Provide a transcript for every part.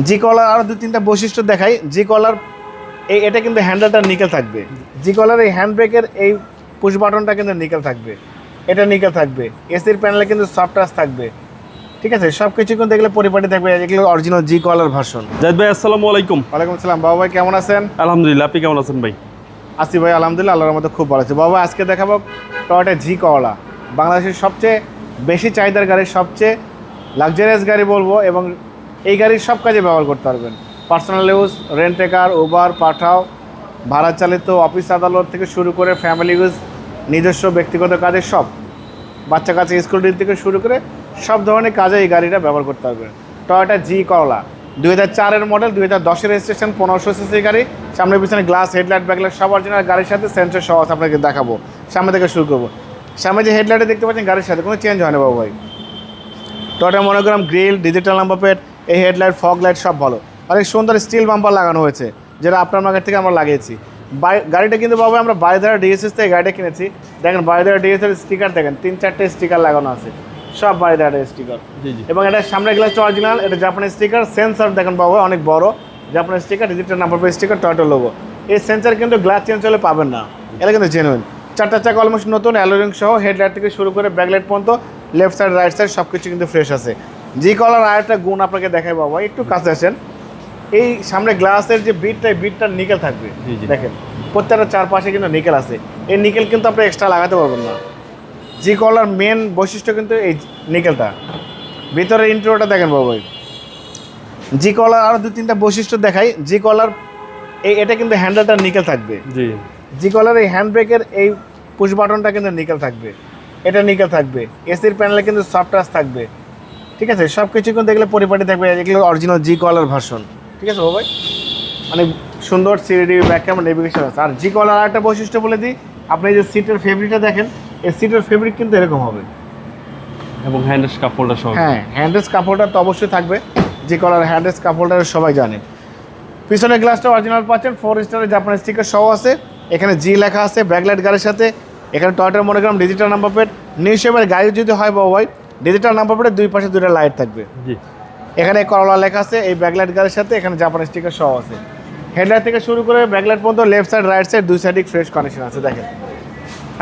জি কলার আরও দু তিনটা বৈশিষ্ট্য দেখাই। জি কলার এই এটা কিন্তু হ্যান্ডেলটা নিকেল থাকবে। জি কলার এই হ্যান্ড ব্রেকের এই পুশ বাটনটা কিন্তু নিকেল থাকবে। এটা নিকেল থাকবে। এসির প্যানেলে কিন্তু সফট টাচ থাকবে। ঠিক আছে? সব কিছু কিন্তু এগুলো পরিপাটি থাকবে। এগুলো original G collar version Zahid ভাই আসসালামু আলাইকুম। ওয়ালাইকুম আসসালাম। বাবা ভাই কেমন আছেন? আলহামদুলিল্লাহ আপনি কেমন আছেন ভাই? আসি ভাই আলহামদুলিল্লাহ আল্লাহর মধ্যে খুব ভালো আছে। বাবা আজকে দেখাবো টয়টা জি কলা বাংলাদেশের সবচেয়ে বেশি চাহিদার গাড়ি সবচেয়ে লাক্সারিয়াস গাড়ি বলব এবং এই গাড়ির সব কাজে ব্যবহার করতে পারবেন। Personal use rent taker Uber Pathao, ভাড়া চালিত অফিস আদালত থেকে শুরু করে ফ্যামিলি ইউজ নিজস্ব ব্যক্তিগত কাজে সব। বাচ্চা কাছে স্কুল ডিল থেকে শুরু করে সব ধরনের কাজে এই গাড়িটা ব্যবহার করতে পারবেন। টয়োটা জি করলা দুই হাজার চারের মডেল দুই হাজার দশের রেজিস্ট্রেশন পনেরোশো সিসি গাড়ি। সামনে পিছনে গ্লাস হেডলাইট ব্যাকলাইট সব অরিজিনাল গাড়ির সাথে সেন্সর সহ আপনাকে দেখাবো। সামনে থেকে শুরু করব। সামনে যে হেডলাইটে দেখতে পাচ্ছেন গাড়ির সাথে কোনো চেঞ্জ হয় না বাবু ভাই। Toyota monogram grill digital number plate এই হেডলাইট ফগ লাইট সব ভালো। অনেক সুন্দর স্টিল বাম্পার লাগানো হয়েছে যেটা আপনার মার্কেট থেকে আমরা লাগিয়েছি। বাই- গাড়িটা কিন্তু বাবু আমরা বাইদারা ডিএসএস থেকে গাড়িটা কিনেছি। দেখেন বাইদারা ডিএসএস স্টিকার দেখেন তিন চারটে স্টিকার লাগানো আছে। সব বাইদারা স্টিকার জি জি। এবং এটা সামনের গ্লাসটা অরিজিনাল এটা জাপানের স্টিকার সেন্সর দেখেন বাবু অনেক বড়। জাপানের sticker digital number plate sticker Toyota logo এই সেন্সর কিন্তু গ্লাস চেঞ্জ হলে পাবেন না। এটা কিন্তু জেনুইন চারটা চাকা অলমোস্ট নতুন অ্যালোরিং সহ হেডলাইট থেকে শুরু করে ব্যাকলাইট পর্যন্ত লেফট সাইড রাইট সাইড সব কিছু কিন্তু ফ্রেশ আছে। জি কলার আর একটা গুণ আপনাকে দেখাই বাবা একটু কাছে আসেন। এই সামনে গ্লাসের যে বিটটা বিটটা নিকেল থাকবে। দেখেন প্রত্যেকটা চারপাশে কিন্তু নিকেল আছে। এই নিকেল কিন্তু আপনি এক্সট্রা লাগাতে পারবেন না। জি কলার মেন বৈশিষ্ট্য কিন্তু এই নিকেলটা। ভিতরে ইন্ট্রোটা দেখেন বাবাই জি কলার আরও দু তিনটা বৈশিষ্ট্য দেখাই। জি কলার এই এটা কিন্তু হ্যান্ডেলটা নিকেল থাকবে। জি। জি কলার এই হ্যান্ড ব্রেকের এই পুশ বাটনটা কিন্তু নিকেল থাকবে। এটা নিকেল থাকবে। এসির প্যানেলে কিন্তু সফট টাচ থাকবে। ঠিক আছে? সব কিছু কিন্তু এগুলো পরিপাটি থাকবে এগুলো অরিজিনাল জি কলার ভার্সন ঠিক আছে বাবাই অনেক সুন্দর সিডি ব্যাক ক্যামেরা নেভিগেশন আছে। আর জি কলার একটা বৈশিষ্ট্য বলে দিই আপনি যে সিটের ফেব্রিকটা দেখেন এই সিটের ফেব্রিক কিন্তু এরকম হবে। এবং হ্যান্ডেস কাপড়টা সহ। হ্যাঁ হ্যান্ডেস কাপড়টা তো অবশ্যই থাকবে। যে কলার হ্যান্ডেস কাপড়টা সবাই জানে। পিছনের গ্লাসটা অরিজিনাল পাচ্ছেন ফোর স্টারের জাপানের স্টিকার সহ আছে। এখানে জি লেখা আছে ব্যাকলাইট গাড়ির সাথে। এখানে টয়টার monogram digital number plate new শেপের গাড়ি যদি হয় বা হয় ডিজিটাল নাম্বার প্লেটের দুই পাশে দুটো লাইট থাকবে। জি। এখানে করলা লেখা আছে এই ব্যাকলাইট গাড়ির সাথে এখানে জাপানের স্টিকার সহ আছে। হেডলাইট থেকে শুরু করে ব্যাকলাইট পর্যন্ত লেফট সাইড রাইট সাইড দুই সাইডে ফ্রেশ কানেকশন আছে দেখেন।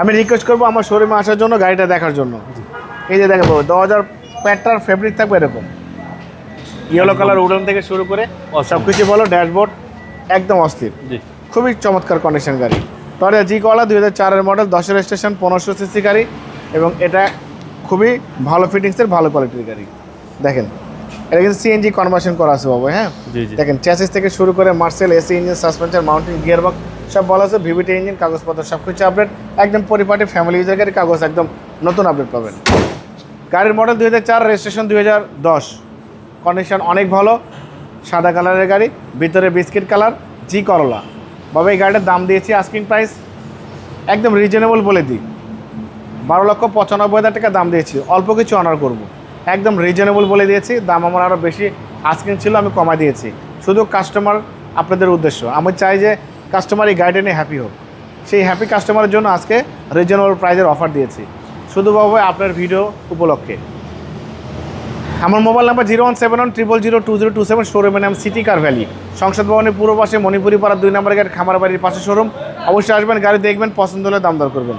আমি রিকোয়েস্ট করব আমার শোরুমে আসার জন্য গাড়িটা দেখার জন্য। এই যে দশ হাজার প্যাটটার ফেব্রিক থাকবে এরকম। ইয়েলো কালার উডন থেকে শুরু করে সব কিছু বলো ড্যাশবোর্ড একদম অস্থির। জি। খুবই চমৎকার কন্ডিশন গাড়ি। টয়টা জি কলা দুই হাজার চারের মডেল দশের স্টেশন পনেরোশো সিসি গাড়ি এবং এটা খুবই ভালো ফিটিংসের ভালো কোয়ালিটির গাড়ি। দেখেন এটা কিন্তু সিএনজি কনভার্সন করা আছে বাবু হ্যাঁ? দেখেন চ্যাসিস থেকে শুরু করে Marcel AC engine suspension mounting gear box সব বলা আছে ভিভিটি ইঞ্জিন কাগজপত্র সব কিছু আপডেট একদম পরিপাটি ফ্যামিলি ইউজার গাড়ি কাগজ একদম নতুন আপডেট পাবেন। গাড়ির মডেল দুই হাজার চার রেজিস্ট্রেশন দুই হাজার দশ। কন্ডিশন অনেক ভালো সাদা কালারের গাড়ি ভিতরে বিস্কিট কালার জি করলা বাবা এই গাড়িটার দাম দিয়েছি আস্কিং প্রাইস একদম রিজনেবল বলে দিই। বারো লক্ষ পঁচানব্বই হাজার টাকা দাম দিয়েছি। অল্প কিছু অনার করব। একদম রিজনেবল বলে দিয়েছি। দাম আমার আরও বেশি আস্কিং ছিল, আমি কমা দিয়েছি। শুধু কাস্টমার আপনাদের উদ্দেশ্য। আমি চাই যে কাস্টমার এই গাড়িটা নিয়ে হ্যাপি হোক। সেই হ্যাপি কাস্টমারের জন্য আজকে রিজনেবল প্রাইজের অফার দিয়েছি। শুধু বাবু আপনার ভিডিও উপলক্ষে। আমার mobile number zero one seven one triple zero two zero two seven শোরুমের নাম সিটি কার ভ্যালি সংসদ ভবনের পূর্ব পাশে মণিপুরি পাড়া দুই নম্বর গেট খামার বাড়ির পাশে শোরুম অবশ্যই আসবেন, গাড়ি দেখবেন, পছন্দ হলে দাম দর করবেন।